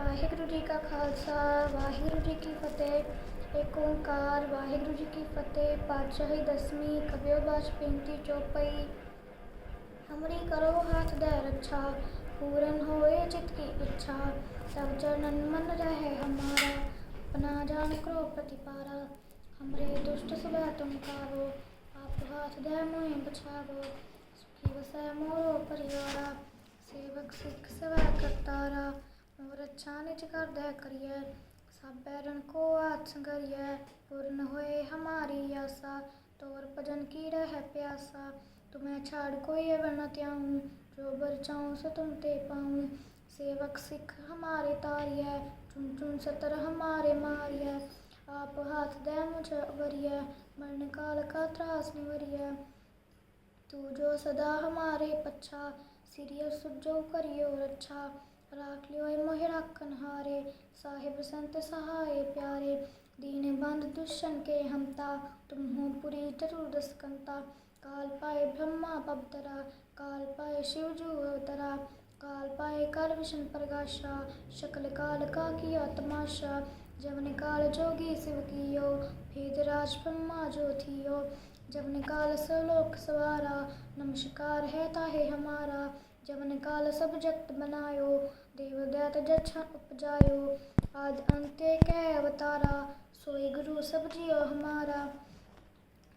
ਵਾਹਿਗੁਰੂ ਜੀ ਕਾ ਖਾਲਸਾ, ਵਾਹਿਗੁਰੂ ਜੀ ਕੀ ਫਤਿਹ। ਏਕ ਓੰਕਾਰ, ਵਾਹਿਗੁਰੂ ਜੀ ਕੀ ਫਤਿਹ। ਪਾਤਸ਼ਾਹੀ ਦਸਵੀਂ ਕਬਿਓ ਬਾਜ ਪਿੰਤੀ ਚੋਪਈ। ਹਮਰੀ ਕਰੋ ਹਾਥ ਦੇ ਰੱਛਾ, ਪੂਰਨ ਹੋਏ ਚਿਤ ਕੀ ਇੱਛਾ। ਸਭ ਚਰਨਨ ਮਨ ਰਹੇ ਹਮਾਰਾ, ਆਪਣਾ ਜਾਣ ਕਰੋ ਪ੍ਰਤਿਪਾਰਾ। ਹਮਰੇ ਦੁਸ਼ਟ ਸੁਭਾ ਤੁਮ ਕਾਰੋ, ਆਪ ਹਾਥ ਦੇ ਮੋਹਿ ਬਚਾਵੋ ਸੁਖੀ ਵਸੈ ਮੋਰੋ ਪਰਿਵਾਰਾ, ਸੇਵਕ ਸਿੱਖ ਸਵਾ ਕਰਤਾਰਾ। मोर अच्छा निज कर दे करिए सब बैरन को हाथ संगरिए पूर्ण होए हमारी आशा तोर भजन की रह प्यासा तुम्हें छाड़ कोई अवर न त्याऊं जो बर चाहूं सो तुम ते पाऊं सेवक सिख हमारे तारिय चुन चुन सतर हमारे मारिय आप हाथ दे मुझे अवरिय मरण काल का त्रास निवरिय तू जो सदा हमारे पच्छा सिरिय सुजो करियो रक्षा राख लियो मोहि राखन हारे, साहिब संत सहाय प्यारे। दीन बंद दुष्टन के हमता, तुम हो पुरी ज़रूर दसकंता। काल पाए ब्रह्मा पवतरा काल पाए शिव जू अवतरा काल पाए कर विष्णु प्रकाशा, शकल काल का किया तमाशा। जवन काल जोगी शिव कियो, भेद राज ब्रह्मा जो थियो। जवन काल सलोक सवारा, नमस्कार है ताहे हमारा। ਜਮਨ ਕਾਲ ਸਬਜੈਕਟ ਬਨਾਇਓ ਦੇਵ ਦਇਤ ਜਛਨ ਉਪਜਾਇਓ, ਆਦ ਅੰਤੇ ਕੈ ਅਵਤਾਰਾ, ਸੋਈ ਗੁਰੂ ਸਭ ਜੀਓ ਹਮਾਰਾ।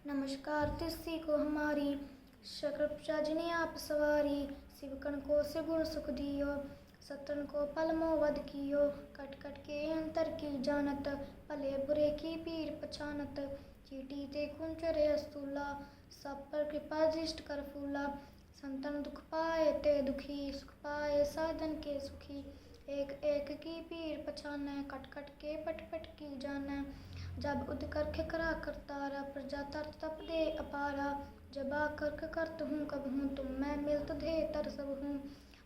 ਨਮਸਕਾਰ ਤਿਸੀ ਕੋ ਹਮਾਰੀ, ਸ਼ਕਲ ਪ੍ਰਜਾਜਨੀ ਆਪ ਸਵਾਰੀ ਸਿਵਕਣ ਕੋ ਸੇ ਗੁਰ ਸੁਖ ਦਿਓ, ਸਤਨ ਕੋ ਪਲਮੋ ਵਦ ਕੀਓ, ਕਟ ਕਟ ਕੇ ਅੰਤਰ ਕੀ ਜਾਣਤ, ਭਲੇ ਬੁਰੇ ਕੀ ਪੀਰ ਪਛਾਨਤ, ਚੀਟੀ ਤੇ ਕੁੰਚਰੇ ਅਸਤੂਲਾ ਸਭ ਪਰ ਕਿਰਪਾ ਜਿਸ਼ਟ ਕਰ ਫੂਲਾ संतन दुख पाए ते दुखी, सुख पाए साधन के सुखी। एक एक की पीर पछाने कट कट के पट पट की जाने जब उद करा करतारा प्रजा तर तप दे अपारा। जब आ करक करत हूँ कब हूँ तुम, मैं मिलत धे तर सब हूँ।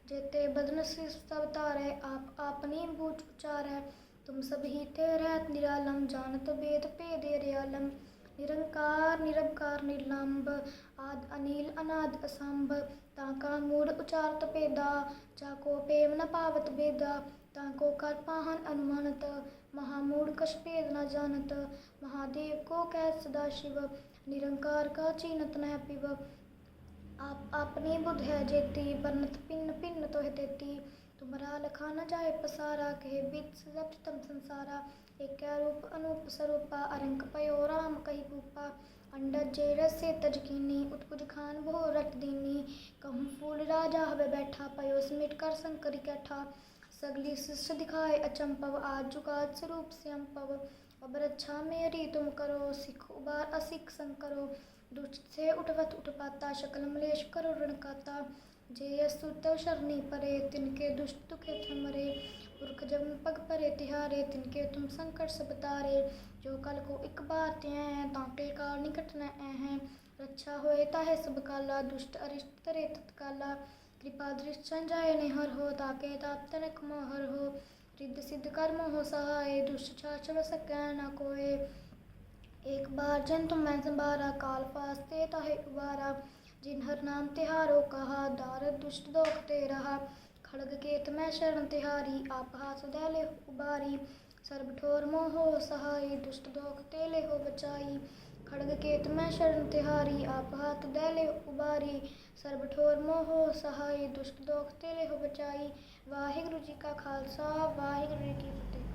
जेते बदन से सब तारे, आप आपनी बूझ उचारे। तुम सब ही थे रहत निरालम, जानत वेद पे दे रियालम ਨਿਰੰਕਾਰ ਨਿਰੰਕਾਰ ਨਿਰਲੰਭ ਆਦ ਅਨੀਲ, ਅਨਾਦ ਅਸੰਭ, ਤਾਂ ਕਾ ਮੂੜ ਉਚਾਰਤ ਭੇਦਾ ਜਾ ਕੋ ਪੇਵ ਨ ਪਾਵਤ ਭੇਦਾ ਤਾਂ ਕੋ ਕਰ ਪਾਹਨ ਅਨੁਮਾਨਤ ਮਹਾਮੂੜ ਕਛ ਭੇਦ ਨ ਜਾਣਤ, ਮਹਾਦੇਵ ਕੋ ਕਹਿ ਸਦਾ ਸ਼ਿਵ, ਨਿਰੰਕਾਰ ਕਾ ਚੀਨਤ ਨਹਿ ਪਿਵ ਆਪ ਆਪਣੀ ਬੁਧ ਹੈ ਜੇਤੀ ਬਰਨਤ ਪਿੰਨ ਪਿੰਨ ਤੋਹਿ ਤੇਤੀ। लखा न जाए पसारा, कहे बिद सब तम संसारा। एक रूप अनूप स्वरूपा अरंक पयो राम कही भूपा। अंडज जे रसे तजकीनी उत्कुज खान भो रट दीनी। कहूँ फूल राजा हवे बैठा, पयो समिट कर संकरी कैठा। सगली शिष्य दिखाए अचंपव आज जुगाद स्वरूप से अम्पव अब रक्षा मेरी तुम करो, सिख उबार असिख संग करो दुष्ट से उठवत उठपाता शकल मलेश करो रणकाता जे स्तुतव शरणी परे तिनके दुष्ट दुखे थे मरे पुरख जब पग परे तिहारे, तिनके तुम संकट सब तारे जो कल को एक बार ते हैं ताके काल निकट न हैं रक्षा होए ताहे सब काला दुष्ट अरिष्ट तरे तत्काला। कृपा दृष्ट संजाय ने हर हो, ताके ताप तनक मोहर हो। रिद्ध सिद्ध कर्म हो सहाय दुष्ट छाछड़ सकै न कोय एक बार जन तुम मैं संभारा, काल फास्ते ताहे उबारा। जिन हर नाम तिहारो कहा दारद दुष्ट दोख ते रहा खड़ग केत मैं शरण तिहारी आप हाथ दैले उबारी सर्ब ठोर मोह सहाय दुष्ट दोख तेले हो बचाई खड़ग केत मैं शरण तिहारी आप हाथ दैले उबारी ਸਰਬ ਠੋਰ ਮੋਹ ਸਹਾਈ ਦੁਸ਼ਟ ਦੋਖ ਤੇਲੇ ਹੋ ਬਚਾਈ ਵਾਹਿਗੁਰੂ ਜੀ ਕਾ ਖਾਲਸਾ ਵਾਹਿਗੁਰੂ ਜੀ ਕੀ